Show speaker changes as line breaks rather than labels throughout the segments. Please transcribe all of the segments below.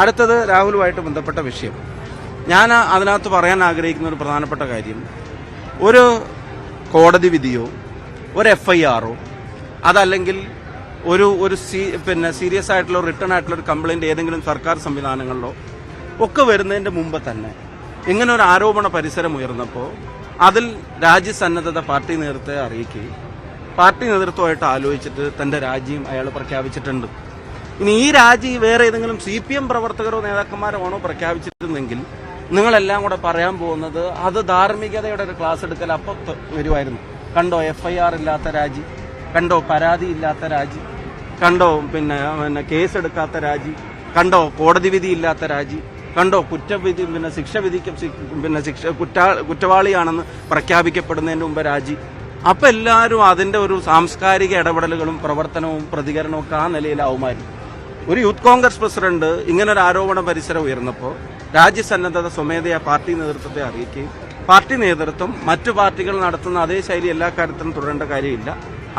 അടുത്തത് രാഹുലുമായിട്ട് ബന്ധപ്പെട്ട വിഷയം. ഞാൻ അതിനകത്ത് പറയാൻ ആഗ്രഹിക്കുന്ന ഒരു പ്രധാനപ്പെട്ട കാര്യം ഒരു കോടതി വിധിയോ ഒരു എഫ് ഐ ആറോ അതല്ലെങ്കിൽ ഒരു ഒരു സീ പിന്നെ സീരിയസ് ആയിട്ടുള്ള റിട്ടേൺ ആയിട്ടുള്ള ഒരു കംപ്ലൈന്റ് ഏതെങ്കിലും സർക്കാർ സംവിധാനങ്ങളിലോ ഒക്കെ വരുന്നതിന്റെ മുമ്പ് തന്നെ ഇങ്ങനെ ഒരു ആരോപണ പരിസരം ഉയർന്നപ്പോൾ അതിൽ രാജ്യസന്നദ്ധത പാർട്ടി നേതൃത്വത്തെ അറിയിക്കുകയും പാർട്ടി നേതൃത്വമായിട്ട് ആലോചിച്ചിട്ട് തന്റെ രാജ്യം അയാൾ പ്രഖ്യാപിച്ചിട്ടുണ്ട്. ഇനി ഈ രാജി വേറെ ഏതെങ്കിലും സി പി എം പ്രവർത്തകരോ നേതാക്കന്മാരോ ആണോ പ്രഖ്യാപിച്ചിരുന്നെങ്കിൽ നിങ്ങളെല്ലാം കൂടെ പറയാൻ പോകുന്നത് അത് ധാർമ്മികതയുടെ ഒരു ക്ലാസ് എടുക്കൽ അപ്പൊ ത- വരുമായിരുന്നു. കണ്ടോ എഫ് ഐ ആർ ഇല്ലാത്ത രാജി കണ്ടോ പരാതി ഇല്ലാത്ത രാജി കണ്ടോ പിന്നെ പിന്നെ കേസ് എടുക്കാത്ത രാജി കണ്ടോ കോടതി വിധി ഇല്ലാത്ത രാജി കണ്ടോ കുറ്റവിധി പിന്നെ ശിക്ഷ വിധിക്കും പിന്നെ ശിക്ഷ കുറ്റാ കുറ്റവാളിയാണെന്ന് പ്രഖ്യാപിക്കപ്പെടുന്നതിന് മുമ്പ് രാജി അപ്പൊ എല്ലാവരും അതിന്റെ ഒരു സാംസ്കാരിക ഇടപെടലുകളും പ്രവർത്തനവും പ്രതികരണവും ഒക്കെ ആ നിലയിലാവുമായിരുന്നു ഒരു യൂത്ത് കോൺഗ്രസ് പ്രസിഡന്റ് ഇങ്ങനെ ഒരു ആരോപണ പരിസരം ഉയർന്നപ്പോൾ രാജ്യസന്നദ്ധത സ്വമേധയാ പാർട്ടി നേതൃത്വത്തെ അറിയിക്കുകയും പാർട്ടി നേതൃത്വം മറ്റു പാർട്ടികൾ നടത്തുന്ന അതേ ശൈലി എല്ലാ കാര്യത്തിലും തുടരേണ്ട കാര്യമില്ല.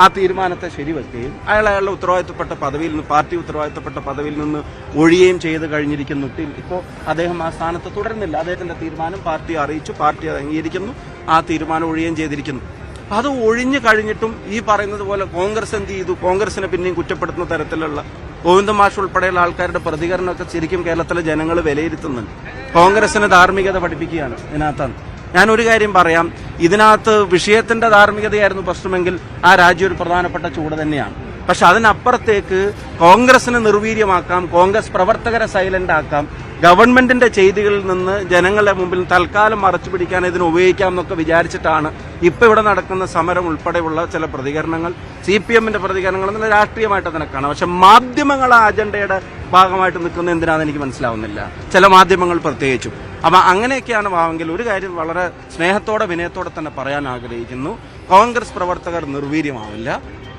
ആ തീരുമാനത്തെ ശരിവെക്കുകയും അയാൾ അയാളുടെ ഉത്തരവാദിത്തപ്പെട്ട പദവിയിൽ നിന്ന് പാർട്ടി ഉത്തരവാദിത്തപ്പെട്ട പദവിയിൽ നിന്ന് ഒഴിയുകയും ചെയ്ത് കഴിഞ്ഞിരിക്കുന്നു. ഇപ്പോൾ അദ്ദേഹം ആ സ്ഥാനത്ത് തുടരുന്നില്ല. അദ്ദേഹത്തിന്റെ തീരുമാനം പാർട്ടി അറിയിച്ചു പാർട്ടി അത് അംഗീകരിക്കുന്നു ആ തീരുമാനം ഒഴിയുകയും ചെയ്തിരിക്കുന്നു. അത് ഒഴിഞ്ഞു കഴിഞ്ഞിട്ടും ഈ പറയുന്നത് പോലെ കോൺഗ്രസ് എന്ത് ചെയ്തു? കോൺഗ്രസിനെ പിന്നെയും കുറ്റപ്പെടുത്തുന്ന തരത്തിലുള്ള ഗോവിന്ദ മാഷ് ഉൾപ്പെടെയുള്ള ആൾക്കാരുടെ പ്രതികരണമൊക്കെ ശരിക്കും കേരളത്തിലെ ജനങ്ങൾ വിലയിരുത്തുന്നുണ്ട്. കോൺഗ്രസിന് ധാർമ്മികത പഠിപ്പിക്കുകയാണ് ഇതിനകത്താണ്. ഞാനൊരു കാര്യം പറയാം. ഇതിനകത്ത് വിഷയത്തിന്റെ ധാർമ്മികതയായിരുന്നു പ്രശ്നമെങ്കിൽ ആ രാജ്യം ഒരു പ്രധാനപ്പെട്ട ചൂട് തന്നെയാണ്. പക്ഷെ അതിനപ്പുറത്തേക്ക് കോൺഗ്രസിനെ നിർവീര്യമാക്കാം കോൺഗ്രസ് പ്രവർത്തകരെ സൈലന്റ് ആക്കാം ഗവൺമെന്റിന്റെ ചെയ്തികളിൽ നിന്ന് ജനങ്ങളുടെ മുമ്പിൽ തൽക്കാലം മറച്ചു പിടിക്കാൻ ഇതിന് ഉപയോഗിക്കാം എന്നൊക്കെ വിചാരിച്ചിട്ടാണ് ഇപ്പൊ ഇവിടെ നടക്കുന്ന സമരം ഉൾപ്പെടെയുള്ള ചില പ്രതികരണങ്ങൾ സി പി എമ്മിന്റെ പ്രതികരണങ്ങൾ എന്നുള്ള രാഷ്ട്രീയമായിട്ട് അതിനെ കാണാം പക്ഷെ മാധ്യമങ്ങൾ ആ അജണ്ടയുടെ ഭാഗമായിട്ട് നിൽക്കുന്ന എന്തിനാണെന്ന് എനിക്ക് മനസ്സിലാവുന്നില്ല. ചില മാധ്യമങ്ങൾ പ്രത്യേകിച്ചും. അപ്പൊ അങ്ങനെയൊക്കെയാണ് ഭാവമെങ്കിൽ ഒരു കാര്യം വളരെ സ്നേഹത്തോടെ വിനയത്തോടെ തന്നെ പറയാൻ ആഗ്രഹിക്കുന്നു. കോൺഗ്രസ് പ്രവർത്തകർ നിർവീര്യമാവില്ല.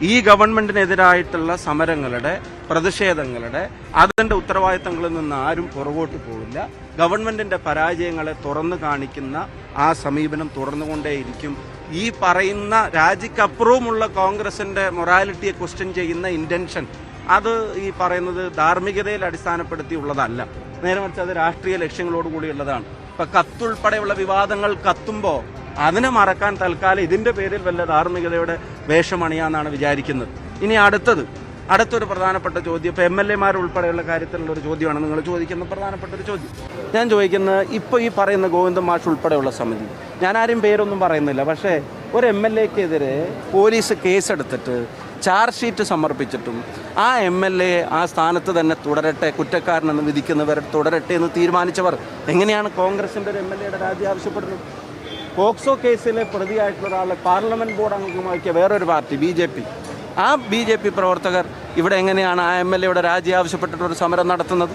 ഈ ഗവൺമെന്റിനെതിരായിട്ടുള്ള സമരങ്ങളുടെ പ്രതിഷേധങ്ങളുടെ അതിന്റെ ഉത്തരവാദിത്തങ്ങളിൽ നിന്ന് ആരും പുറകോട്ട് പോകില്ല ഗവൺമെന്റിന്റെ പരാജയങ്ങളെ തുറന്നു കാണിക്കുന്ന ആ സമീപനം തുടർന്നുകൊണ്ടേയിരിക്കും. ഈ പറയുന്ന രാജിക്കപ്പുറവുമുള്ള കോൺഗ്രസിന്റെ മൊറാലിറ്റിയെ ക്വസ്റ്റ്യൻ ചെയ്യുന്ന ഇന്റൻഷൻ അത് ഈ പറയുന്നത് ധാർമ്മികതയിൽ അടിസ്ഥാനപ്പെടുത്തിയുള്ളതല്ല. നേരെ മറിച്ച് അത് രാഷ്ട്രീയ ലക്ഷ്യങ്ങളോടുകൂടിയുള്ളതാണ് ഇപ്പൊ കത്തുൾപ്പെടെയുള്ള വിവാദങ്ങൾ കത്തുമ്പോ അതിനെ മറക്കാൻ തൽക്കാലം ഇതിന്റെ പേരിൽ വല്ല ധാർമ്മികതയുടെ വേഷമണിയാന്നാണ് വിചാരിക്കുന്നത്. ഇനി അടുത്തത് അടുത്തൊരു പ്രധാനപ്പെട്ട ചോദ്യം ഇപ്പൊ എം എൽ എമാർ ഉൾപ്പെടെയുള്ള കാര്യത്തിലുള്ള ഒരു ചോദ്യമാണ് നിങ്ങൾ ചോദിക്കുന്ന പ്രധാനപ്പെട്ട ഒരു ചോദ്യം. ഞാൻ ചോദിക്കുന്നത് ഇപ്പൊ ഈ പറയുന്ന ഗോവിന്ദൻ മാഷ് ഉൾപ്പെടെയുള്ള സമിതി ഞാൻ ആരും പേരൊന്നും പറയുന്നില്ല പക്ഷേ ഒരു എം എൽ എക്കെതിരെ പോലീസ് കേസെടുത്തിട്ട് ചാർജ് ഷീറ്റ് സമർപ്പിച്ചിട്ടും ആ എം എൽ എ ആ സ്ഥാനത്ത് തന്നെ തുടരട്ടെ കുറ്റക്കാരനെന്ന് വിധിക്കുന്നവർ തുടരട്ടെ എന്ന് തീരുമാനിച്ചവർ എങ്ങനെയാണ് കോൺഗ്രസിന്റെ ഒരു എം എൽ എയുടെ രാജി ആവശ്യപ്പെടുന്നത്? പോക്സോ കേസിലെ പ്രതിയായിട്ടുള്ള ഒരാളെ പാർലമെന്റ് ബോർഡ് അംഗമാക്കിയ വേറൊരു പാർട്ടി ബി ജെ പി. ആ ബി ജെ പി പ്രവർത്തകർ ഇവിടെ എങ്ങനെയാണ് ആ എം എൽ എയുടെ രാജി ആവശ്യപ്പെട്ടിട്ടൊരു സമരം നടത്തുന്നത്?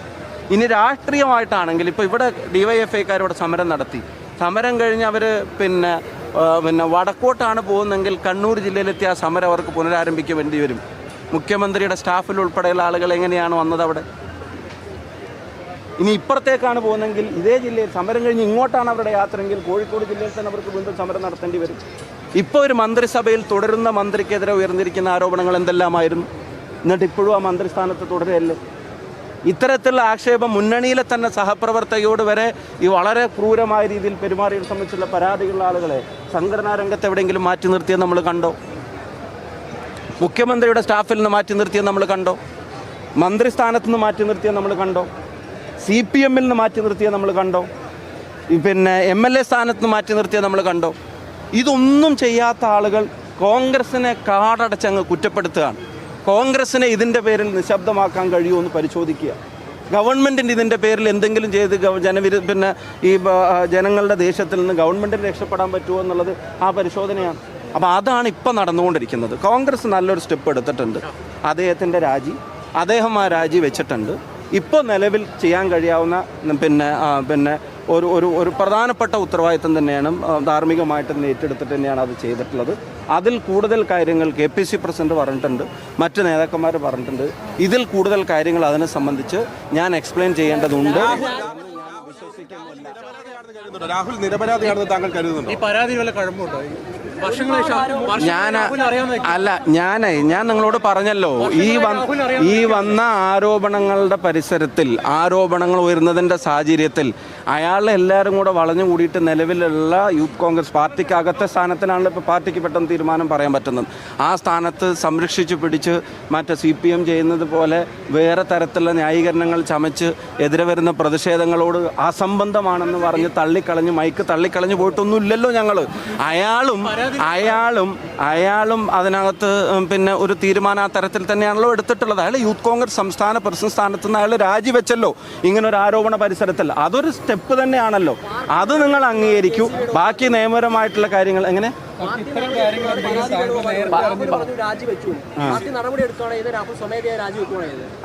ഇനി രാഷ്ട്രീയമായിട്ടാണെങ്കിൽ ഇപ്പോൾ ഇവിടെ ഡിവൈഎഫ്ഐക്കാരോട് സമരം നടത്തി. സമരം കഴിഞ്ഞ് അവർ പിന്നെ പിന്നെ വടക്കോട്ടാണ് പോകുന്നതെങ്കിൽ കണ്ണൂർ ജില്ലയിലെത്തിയ ആ സമരം അവർക്ക് പുനരാരംഭിക്കേണ്ടി വരും മുഖ്യമന്ത്രിയുടെ സ്റ്റാഫിൽ ഉൾപ്പെടെയുള്ള ആളുകൾ എങ്ങനെയാണ് വന്നത് അവിടെ? ഇനി ഇപ്പുറത്തേക്കാണ് പോകുന്നതെങ്കിൽ ഇതേ ജില്ലയിൽ സമരം കഴിഞ്ഞ് ഇങ്ങോട്ടാണ് അവരുടെ യാത്രയെങ്കിൽ കോഴിക്കോട് ജില്ലയിൽ തന്നെ അവർക്ക് വീണ്ടും സമരം നടത്തേണ്ടി വരും. ഇപ്പോൾ ഒരു മന്ത്രിസഭയിൽ തുടരുന്ന മന്ത്രിക്കെതിരെ ഉയർന്നിരിക്കുന്ന ആരോപണങ്ങൾ എന്തെല്ലാമായിരുന്നു? എന്നിട്ട് ഇപ്പോഴും ആ മന്ത്രിസ്ഥാനത്ത് തുടരുകയല്ലേ? ഇത്തരത്തിലുള്ള ആക്ഷേപം മുന്നണിയിലെ തന്നെ സഹപ്രവർത്തകയോട് വരെ ഈ വളരെ ക്രൂരമായ രീതിയിൽ പെരുമാറിയത് സംബന്ധിച്ചുള്ള പരാതികളുള്ള ആളുകളെ സംഘടനാ രംഗത്ത് എവിടെയെങ്കിലും മാറ്റി നിർത്തിയത് നമ്മൾ കണ്ടോ? മുഖ്യമന്ത്രിയുടെ സ്റ്റാഫിൽ നിന്ന് മാറ്റി നിർത്തിയത് നമ്മൾ കണ്ടോ? മന്ത്രി സ്ഥാനത്ത് നിന്ന് മാറ്റി നിർത്തിയത് നമ്മൾ കണ്ടോ? സി പി എമ്മിൽ നിന്ന് മാറ്റി നിർത്തിയത് നമ്മൾ കണ്ടോ? പിന്നെ എം എൽ എ സ്ഥാനത്ത് നിന്ന് മാറ്റി നിർത്തിയത് നമ്മൾ കണ്ടോ? ഇതൊന്നും ചെയ്യാത്ത ആളുകൾ കോൺഗ്രസിനെ കാടടച്ചങ്ങ് കുറ്റപ്പെടുത്തുകയാണ്. കോൺഗ്രസിനെ ഇതിന്റെ പേരിൽ നിശബ്ദമാക്കാൻ കഴിയുമോ എന്ന് പരിശോധിക്കുക. ഗവൺമെന്റിന്റെ ഇതിന്റെ പേരിൽ എന്തെങ്കിലും ചെയ്ത് ജനവിരു പിന്നെ ഈ ജനങ്ങളുടെ ദേശത്തിൽ നിന്ന് ഗവൺമെന്റിന് രക്ഷപ്പെടാൻ പറ്റുമോ എന്നുള്ളത് ആ പരിശോധനയാണ്. അപ്പോൾ അതാണ് ഇപ്പം നടന്നുകൊണ്ടിരിക്കുന്നത്. കോൺഗ്രസ് നല്ലൊരു സ്റ്റെപ്പ് എടുത്തിട്ടുണ്ട്. അദ്ദേഹത്തിന്റെ രാജി അദ്ദേഹം ആ രാജി വെച്ചിട്ടുണ്ട്. ഇപ്പോൾ നിലവിൽ ചെയ്യാൻ കഴിയാവുന്ന പിന്നെ പിന്നെ ഒരു ഒരു ഒരു പ്രധാനപ്പെട്ട ഉത്തരവാദിത്തം തന്നെയാണ് ധാർമ്മികമായിട്ട് തന്നെ ഏറ്റെടുത്തിട്ട് തന്നെയാണ് അത് ചെയ്തിട്ടുള്ളത്. അതിൽ കൂടുതൽ കാര്യങ്ങൾ കെ പി സി പ്രസിഡന്റ് പറഞ്ഞിട്ടുണ്ട് മറ്റ് നേതാക്കന്മാർ പറഞ്ഞിട്ടുണ്ട്. ഇതിൽ കൂടുതൽ കാര്യങ്ങൾ അതിനെ സംബന്ധിച്ച് ഞാൻ എക്സ്പ്ലെയിൻ ചെയ്യേണ്ടതുണ്ട്.
രാഹുൽ നിരപരാധിയാണെന്ന് താങ്കൾ കരുതുന്നുണ്ടോ?
ഈ പരാതി വല്ല കഴമ്പുണ്ടോ?
ഞാൻ അല്ല ഞാനേ ഞാൻ നിങ്ങളോട് പറഞ്ഞല്ലോ. ഈ വന്ന ഈ വന്ന ആരോപണങ്ങളുടെ പരിസരത്തിൽ ആരോപണങ്ങൾ ഉയർന്നതിന്റെ സാഹചര്യത്തിൽ അയാളെ എല്ലാവരും കൂടെ വളഞ്ഞു കൂടിയിട്ട് നിലവിലുള്ള യൂത്ത് കോൺഗ്രസ് പാർട്ടിക്ക് അകത്തെ സ്ഥാനത്തിനാണല്ലോ ഇപ്പോൾ പാർട്ടിക്ക് പെട്ടെന്ന് തീരുമാനം പറയാൻ പറ്റുന്നത്. ആ സ്ഥാനത്ത് സംരക്ഷിച്ച് പിടിച്ച് മറ്റേ സി പി എം ചെയ്യുന്നത് പോലെ വേറെ തരത്തിലുള്ള ന്യായീകരണങ്ങൾ ചമച്ച് എതിരെ വരുന്ന പ്രതിഷേധങ്ങളോട് അസംബന്ധമാണെന്ന് പറഞ്ഞ് തള്ളിക്കളഞ്ഞ് മൈക്ക് തള്ളിക്കളഞ്ഞ് പോയിട്ടൊന്നുമില്ലല്ലോ ഞങ്ങൾ അയാളും അയാളും അയാളും അതിനകത്ത് പിന്നെ ഒരു തീരുമാനം ആ തരത്തിൽ തന്നെയാണല്ലോ എടുത്തിട്ടുള്ളത്. അയാൾ യൂത്ത് കോൺഗ്രസ് സംസ്ഥാന പ്രസിഡന്റ് സ്ഥാനത്ത് നിന്ന് അയാൾ രാജിവെച്ചല്ലോ. ഇങ്ങനെ ഒരു ആരോപണ പരിസരത്തിൽ. അതൊരു സ്റ്റെപ്പ് തന്നെയാണല്ലോ. അത് നിങ്ങൾ അംഗീകരിക്കൂ. ബാക്കി നിയമപരമായിട്ടുള്ള കാര്യങ്ങൾ എങ്ങനെ?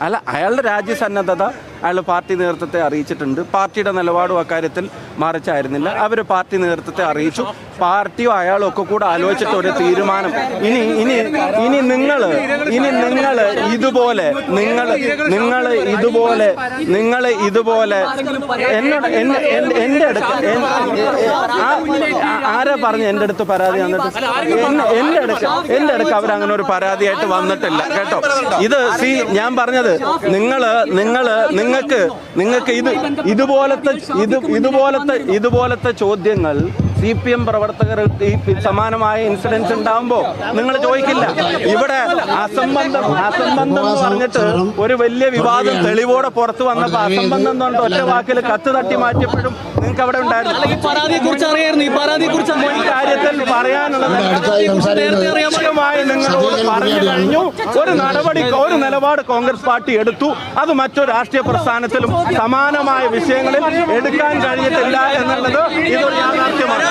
അല്ല അയാളുടെ രാജ്യസന്നദ്ധത അയാൾ പാർട്ടി നേതൃത്വത്തെ അറിയിച്ചിട്ടുണ്ട്. പാർട്ടിയുടെ നിലപാടും അക്കാര്യത്തിൽ മറിച്ചായിരുന്നില്ല. അവർ പാർട്ടി നേതൃത്വത്തെ അറിയിച്ചു. പാർട്ടിയും അയാളും ഒക്കെ കൂടെ ആലോചിച്ചിട്ട് ഒരു തീരുമാനം. ഇനി ഇനി ഇനി നിങ്ങൾ ഇനി നിങ്ങൾ ഇതുപോലെ നിങ്ങൾ നിങ്ങൾ ഇതുപോലെ നിങ്ങൾ ഇതുപോലെ എന്നോട് എന്നെ- എൻ- എന്റെ അടുത്ത് ആ- ആരാ പറഞ്ഞു എന്റെ അടുത്ത് പരാതി വന്നിട്ട് എന്നെ- അവർ അങ്ങനെ ഒരു പരാതിയായിട്ട് വന്നിട്ടില്ല കേട്ടോ. ഇത് സി ഞാൻ പറഞ്ഞത് നിങ്ങൾ നിങ്ങൾ നിങ്ങൾക്ക് നിങ്ങൾക്ക് ഇത് ഇതുപോലത്തെ ഇത് ഇതുപോലത്തെ ഇതുപോലത്തെ ചോദ്യങ്ങൾ സി പി എം പ്രവർത്തകർ ഈ സമാനമായ ഇൻസിഡൻസ് ഉണ്ടാകുമ്പോൾ നിങ്ങൾ ചോദിക്കില്ല. ഇവിടെ അസംബന്ധം അസംബന്ധം എന്ന് പറഞ്ഞിട്ട് ഒരു വലിയ വിവാദം തെളിവോടെ പുറത്തു വന്നപ്പോ അസംബന്ധം എന്ന് പറഞ്ഞിട്ട് ഒറ്റ വാക്കിൽ കത്ത് തട്ടി മാറ്റിയപ്പോഴും നിങ്ങൾക്ക് അവിടെ ഉണ്ടായിരുന്നു.
ഈ പരാതിയെ കുറിച്ച് അറിയായിരുന്നു. ഈ പരാതിയെ കുറിച്ച്
ഈ കാര്യത്തിൽ പറയാനുള്ളത് നിങ്ങളോട് പറഞ്ഞു കഴിഞ്ഞു. ഒരു നടപടി ഒരു നിലപാട് കോൺഗ്രസ് പാർട്ടി എടുത്തു. അത് മറ്റു രാഷ്ട്രീയ പ്രസ്ഥാനത്തിലും സമാനമായ വിഷയങ്ങളിൽ എടുക്കാൻ കഴിഞ്ഞിട്ടില്ല എന്നുള്ളത് ഇതൊരു യാഥാർത്ഥ്യമാണ്.